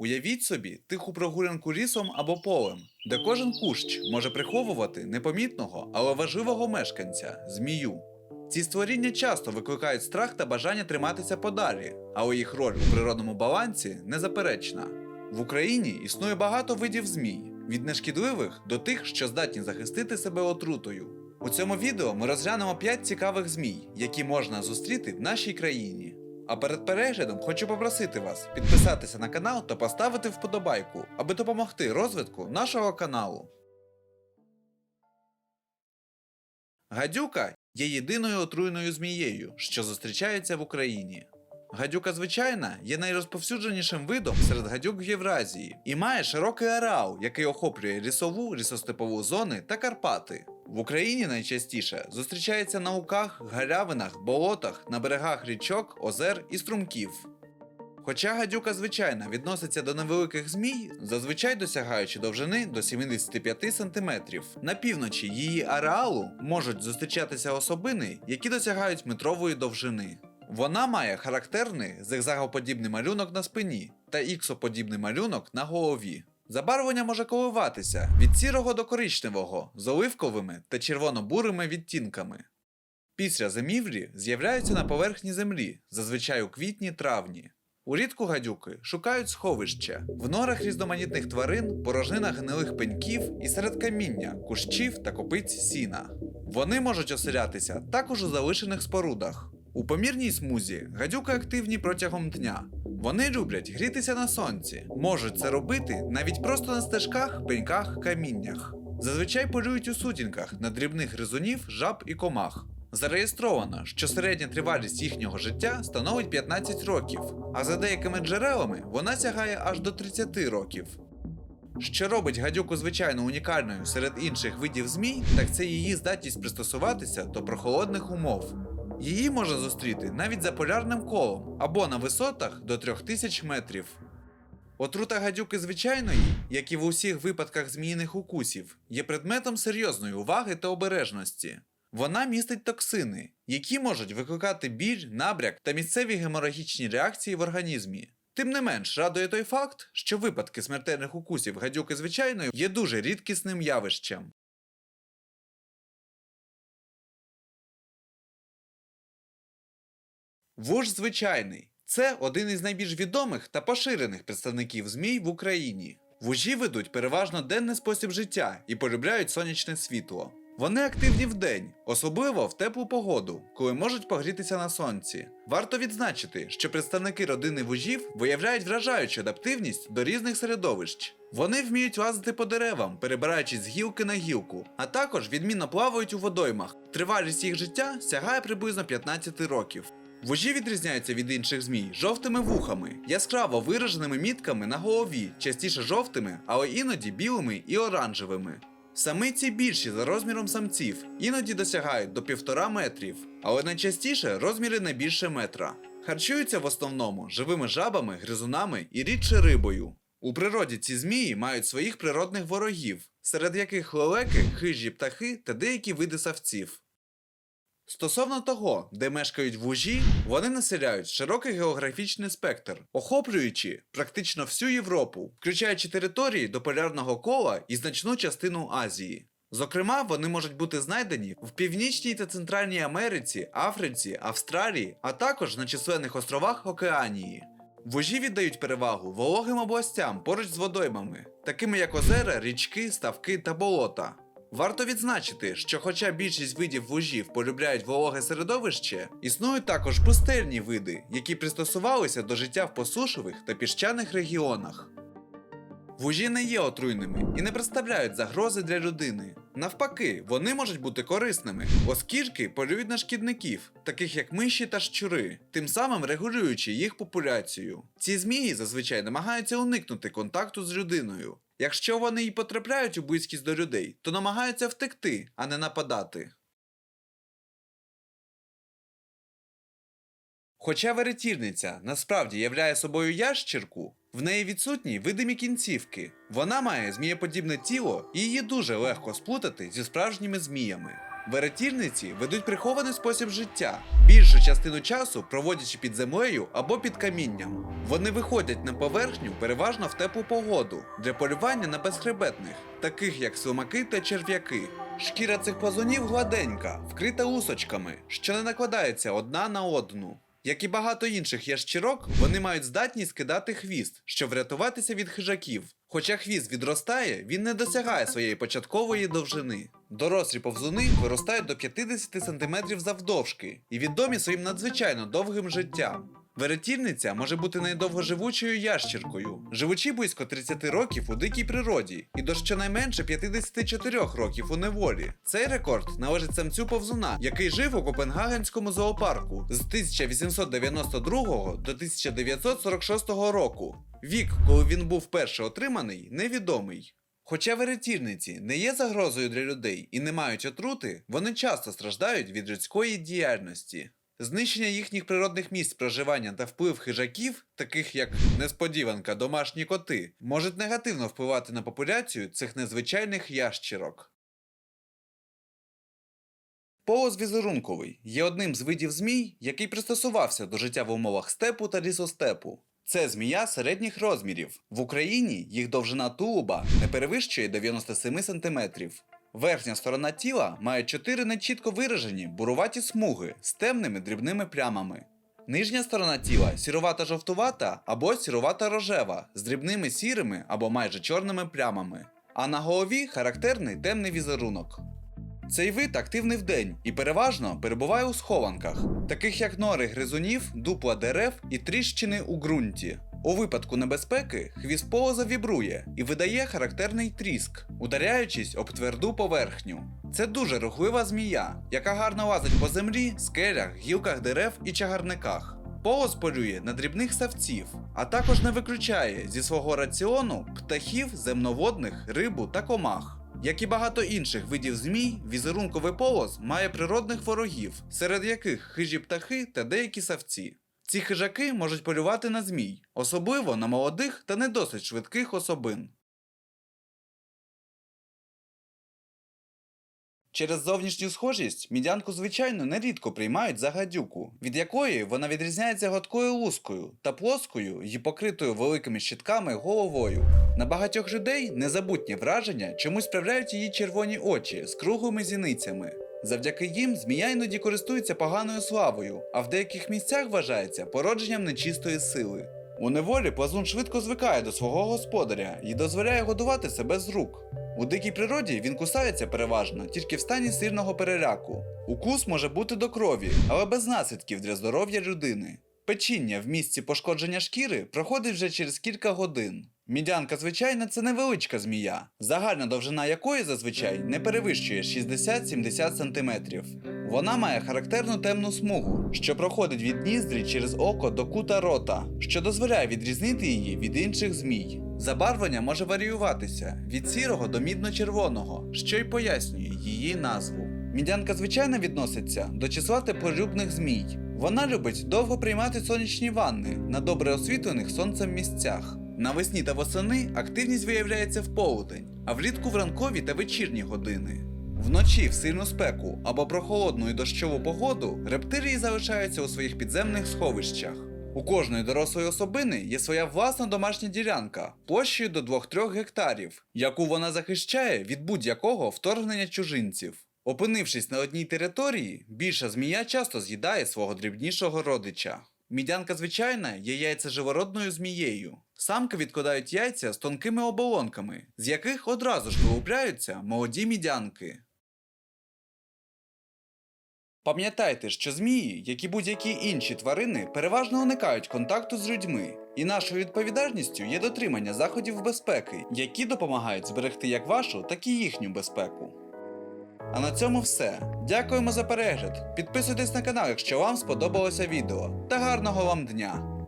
Уявіть собі тиху прогулянку лісом або полем, де кожен кущ може приховувати непомітного, але важливого мешканця змію. Ці створіння часто викликають страх та бажання триматися подалі, але їх роль у природному балансі незаперечна. В Україні існує багато видів змій, від нешкідливих до тих, що здатні захистити себе отрутою. У цьому відео ми розглянемо 5 цікавих змій, які можна зустріти в нашій країні. А перед переглядом хочу попросити вас підписатися на канал та поставити вподобайку, аби допомогти розвитку нашого каналу. Гадюка є єдиною отруйною змією, що зустрічається в Україні. Гадюка звичайна є найрозповсюдженішим видом серед гадюк в Євразії і має широкий ареал, який охоплює лісову, лісостепову зони та Карпати. В Україні найчастіше зустрічається на луках, галявинах, болотах, на берегах річок, озер і струмків. Хоча гадюка звичайна відноситься до невеликих змій, зазвичай досягаючи довжини до 75 см. На півночі її ареалу можуть зустрічатися особини, які досягають метрової довжини. Вона має характерний зигзагоподібний малюнок на спині та іксоподібний малюнок на голові. Забарвлення може коливатися від сірого до коричневого з оливковими та червоно-бурими відтінками. Після зимівлі з'являються на поверхні землі, зазвичай у квітні-травні. Урідку гадюки шукають сховища в норах різноманітних тварин, порожнинах гнилих пеньків і серед каміння, кущів та копиць сіна. Вони можуть оселятися також у залишених спорудах. У помірній смузі гадюки активні протягом дня. Вони люблять грітися на сонці, можуть це робити навіть просто на стежках, пеньках, каміннях. Зазвичай полюють у сутінках на дрібних гризунів, жаб і комах. Зареєстровано, що середня тривалість їхнього життя становить 15 років, а за деякими джерелами вона сягає аж до 30 років. Що робить гадюку звичайно унікальною серед інших видів змій, так це її здатність пристосуватися до прохолодних умов. Її можна зустріти навіть за полярним колом або на висотах до 3000 метрів. Отрута гадюки звичайної, як і в усіх випадках зміїних укусів, є предметом серйозної уваги та обережності. Вона містить токсини, які можуть викликати біль, набряк та місцеві геморагічні реакції в організмі. Тим не менш, радує той факт, що випадки смертельних укусів гадюки звичайної є дуже рідкісним явищем. Вуж звичайний це один із найбільш відомих та поширених представників змій в Україні. Вужі ведуть переважно денний спосіб життя і полюбляють сонячне світло. Вони активні вдень, особливо в теплу погоду, коли можуть погрітися на сонці. Варто відзначити, що представники родини вужів виявляють вражаючу адаптивність до різних середовищ. Вони вміють лазити по деревам, перебираючись з гілки на гілку, а також відмінно плавають у водоймах. Тривалість їх життя сягає приблизно 15 років. Вужі відрізняються від інших змій жовтими вухами, яскраво вираженими мітками на голові, частіше жовтими, але іноді білими і оранжевими. Самиці більші за розміром самців, іноді досягають до півтора метрів, але найчастіше розміри не більше метра. Харчуються в основному живими жабами, гризунами і рідше рибою. У природі ці змії мають своїх природних ворогів, серед яких лелеки, хижі птахи та деякі види савців. Стосовно того, де мешкають вужі, вони населяють широкий географічний спектр, охоплюючи практично всю Європу, включаючи території до полярного кола і значну частину Азії. Зокрема, вони можуть бути знайдені в Північній та Центральній Америці, Африці, Австралії, а також на численних островах Океанії. Вужі віддають перевагу вологим областям поруч з водоймами, такими як озера, річки, ставки та болота. Варто відзначити, що хоча більшість видів вужів полюбляють вологе середовище, існують також пустельні види, які пристосувалися до життя в посушливих та піщаних регіонах. Вужі не є отруйними і не представляють загрози для людини. Навпаки, вони можуть бути корисними, оскільки полюють на шкідників, таких як миші та щури, тим самим регулюючи їх популяцію. Ці змії зазвичай намагаються уникнути контакту з людиною. Якщо вони й потрапляють у близькість до людей, то намагаються втекти, а не нападати. Хоча веретільниця насправді являє собою ящірку, в неї відсутні видимі кінцівки. Вона має змієподібне тіло і її дуже легко сплутати зі справжніми зміями. Веретільниці ведуть прихований спосіб життя, більшу частину часу проводячи під землею або під камінням. Вони виходять на поверхню переважно в теплу погоду для полювання на безхребетних, таких як слимаки та черв'яки. Шкіра цих плазунів гладенька, вкрита усочками, що не накладається одна на одну. Як і багато інших ящірок, вони мають здатність кидати хвіст, щоб врятуватися від хижаків. Хоча хвіст відростає, він не досягає своєї початкової довжини. Дорослі повзуни виростають до 50 см завдовжки і відомі своїм надзвичайно довгим життям. Веретільниця може бути найдовгоживучою ящіркою, живучи близько 30 років у дикій природі і до щонайменше 54 років у неволі. Цей рекорд належить самцю повзуна, який жив у Копенгагенському зоопарку з 1892 до 1946 року. Вік, коли він був вперше отриманий, невідомий. Хоча веретільниці не є загрозою для людей і не мають отрути, вони часто страждають від людської діяльності. Знищення їхніх природних місць проживання та вплив хижаків, таких як несподіванка домашні коти, можуть негативно впливати на популяцію цих незвичайних ящірок. Полос візерунковий є одним з видів змій, який пристосувався до життя в умовах степу та лісостепу. Це змія середніх розмірів. В Україні їх довжина тулуба не перевищує 97 см. Верхня сторона тіла має чотири нечітко виражені буруваті смуги з темними дрібними плямами. Нижня сторона тіла сірувата-жовтувата або сірувата-рожева з дрібними сірими або майже чорними плямами. А на голові характерний темний візерунок. Цей вид активний вдень і переважно перебуває у схованках, таких як нори гризунів, дупла дерев і тріщини у ґрунті. У випадку небезпеки хвіст полоза вібрує і видає характерний тріск, ударяючись об тверду поверхню. Це дуже рухлива змія, яка гарно лазить по землі, скелях, гілках дерев і чагарниках. Полоз полює на дрібних савців, а також не виключає зі свого раціону птахів, земноводних, рибу та комах. Як і багато інших видів змій, візерунковий полос має природних ворогів, серед яких хижі птахи та деякі савці. Ці хижаки можуть полювати на змій, особливо на молодих та не досить швидких особин. Через зовнішню схожість мідянку звичайно нерідко приймають за гадюку, від якої вона відрізняється гладкою лускою та плоскою і покритою великими щитками головою. На багатьох людей незабутнє враження чомусь справляють її червоні очі з круглими зіницями. Завдяки їм змія іноді користується поганою славою, а в деяких місцях вважається породженням нечистої сили. У неволі плазун швидко звикає до свого господаря і дозволяє годувати себе з рук. У дикій природі він кусається переважно тільки в стані сильного переляку. Укус може бути до крові, але без наслідків для здоров'я людини. Печіння в місці пошкодження шкіри проходить вже через кілька годин. Мідянка звичайна це невеличка змія, загальна довжина якої зазвичай не перевищує 60-70 см. Вона має характерну темну смугу, що проходить від ніздрі через око до кута рота, що дозволяє відрізнити її від інших змій. Забарвлення може варіюватися від сірого до мідно-червоного, що й пояснює її назву. Мідянка звичайно відноситься до числа теплолюбних змій. Вона любить довго приймати сонячні ванни на добре освітлених сонцем місцях. Навесні та восени активність виявляється в полудень, а влітку в ранкові та вечірні години. Вночі в сильну спеку або прохолодну і дощову погоду рептилії залишаються у своїх підземних сховищах. У кожної дорослої особини є своя власна домашня ділянка площею до 2-3 гектарів, яку вона захищає від будь-якого вторгнення чужинців. Опинившись на одній території, більша змія часто з'їдає свого дрібнішого родича. Мідянка звичайна є яйцеживородною змією. Самки відкладають яйця з тонкими оболонками, з яких одразу ж вилупляються молоді мідянки. Пам'ятайте, що змії, як і будь-які інші тварини, переважно уникають контакту з людьми, і нашою відповідальністю є дотримання заходів безпеки, які допомагають зберегти як вашу, так і їхню безпеку. А на цьому все. Дякуємо за перегляд. Підписуйтесь на канал, якщо вам сподобалося відео. Та гарного вам дня!